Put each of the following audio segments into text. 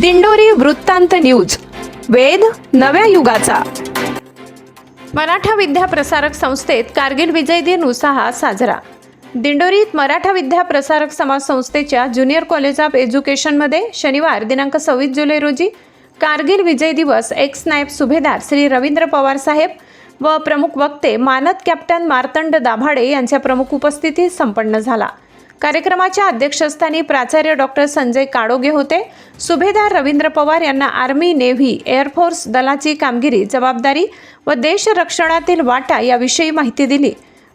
दिंडोरी वृत्तांत न्यूज. वेद नव्या युगाचा. मराठा विद्या प्रसारक संस्थेत कारगिल विजय दिन उत्साहात साजरा. दिंडोरीत मराठा विद्या प्रसारक समाज संस्थेच्या ज्युनियर कॉलेज ऑफ एज्युकेशनमध्ये शनिवार दिनांक सव्वीस जुलै रोजी कारगिल विजय दिवस एक्स नायब सुभेदार श्री रवींद्र पवार साहेब व प्रमुख वक्ते मानद कॅप्टन मार्तंड दाभाडे यांच्या प्रमुख उपस्थितीत संपन्न झाला. कार्यक्रमाच्या अध्यक्षस्थानी प्राचार्य डॉक्टर संजय काडोगे होते. सुभेदार रवींद्र पवार यांना आर्मी नेव्ही एअरफोर्स दलाची कामगिरी जबाबदारी व देश रक्षणातील वाटा याविषयी माहिती दिली.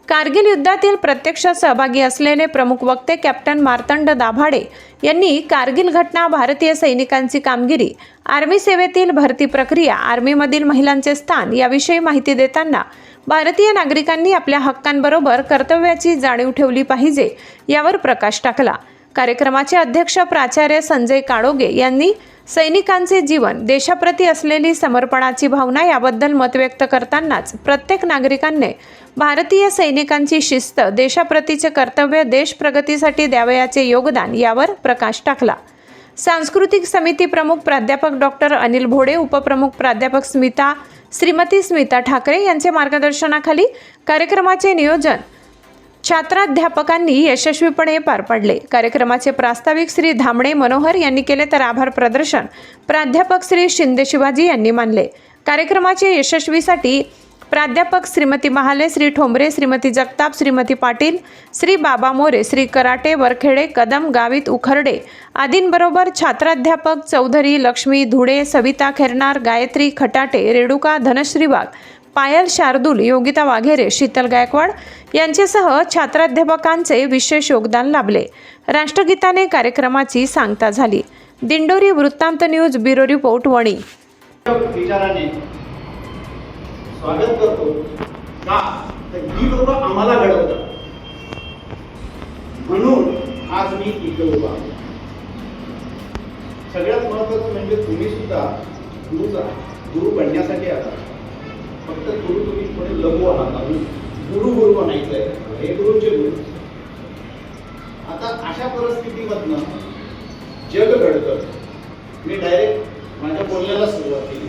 कारगिल युद्धातील प्रत्यक्ष सहभागी असलेले प्रमुख वक्ते कॅप्टन मार्तंड दाभाडे यांनी कारगिल घटना भारतीय सैनिकांची कामगिरी आर्मी सेवेतील भरती प्रक्रिया आर्मीमधील महिलांचे स्थान याविषयी माहिती देताना भारतीय नागरिकांनी आपल्या हक्कांबरोबर कर्तव्याची जाणीव ठेवली पाहिजे यावर प्रकाश टाकला. कार्यक्रमाचे अध्यक्ष प्राचार्य संजय काळोगे यांनी सैनिकांचे जीवन देशाप्रती असलेली समर्पणाची भावना याबद्दल मत व्यक्त करतानाच प्रत्येक नागरिकांनी भारतीय सैनिकांची शिस्त देशाप्रतीचे कर्तव्य देश प्रगतीसाठी द्यावयाचे योगदान यावर प्रकाश टाकला. सांस्कृतिक समिती प्रमुख प्राध्यापक डॉक्टर अनिल भोडे उपप्रमुख प्राध्यापक स्मिता श्रीमती स्मिता ठाकरे यांचे मार्गदर्शनाखाली कार्यक्रमाचे नियोजन छात्राध्यापकांनी यशस्वीपणे पार पाडले. कार्यक्रमाचे प्रास्ताविक श्री धामणे मनोहर यांनी केले तर आभार प्रदर्शन प्राध्यापक श्री शिंदे शिवाजी यांनी मानले. कार्यक्रमाच्या यशस्वीसाठी प्राध्यापक श्रीमती महाले श्री ठोंबरे श्रीमती जगताप श्रीमती पाटील श्री बाबा मोरे श्री कराटे वरखेडे कदम गावित उखर्डे आदींबरोबर छात्राध्यापक चौधरी लक्ष्मी धुडे सविता खेरनार गायत्री खटाटे रेणुका धनश्री वाघ पायल शार्दूल योगिता वाघेरे शीतल गायकवाड यांच्यासह छात्राध्यापकांचे विशेष योगदान लाभले. राष्ट्रगीताने कार्यक्रमाची सांगता झाली. दिंडोरी वृत्तांत न्यूज ब्युरो रिपोर्ट वणी. विचाराने स्वागत करतो. का? तर ही लोक आम्हाला घडवतात. म्हणून आज मी इथे उभा आहे. सगळ्यात महत्वाचं म्हणजे तुम्ही सुद्धा गुरुचा गुरु बनण्यासाठी आता. फक्त गुरु तुम्ही थोडे लघु आहात अजून गुरु गुरु बनायचंय हे गुरुचे गुरु. आता अशा परिस्थितीमधनं जग घडतं. मी डायरेक्ट माझ्या बोलण्याला सुरुवात केली.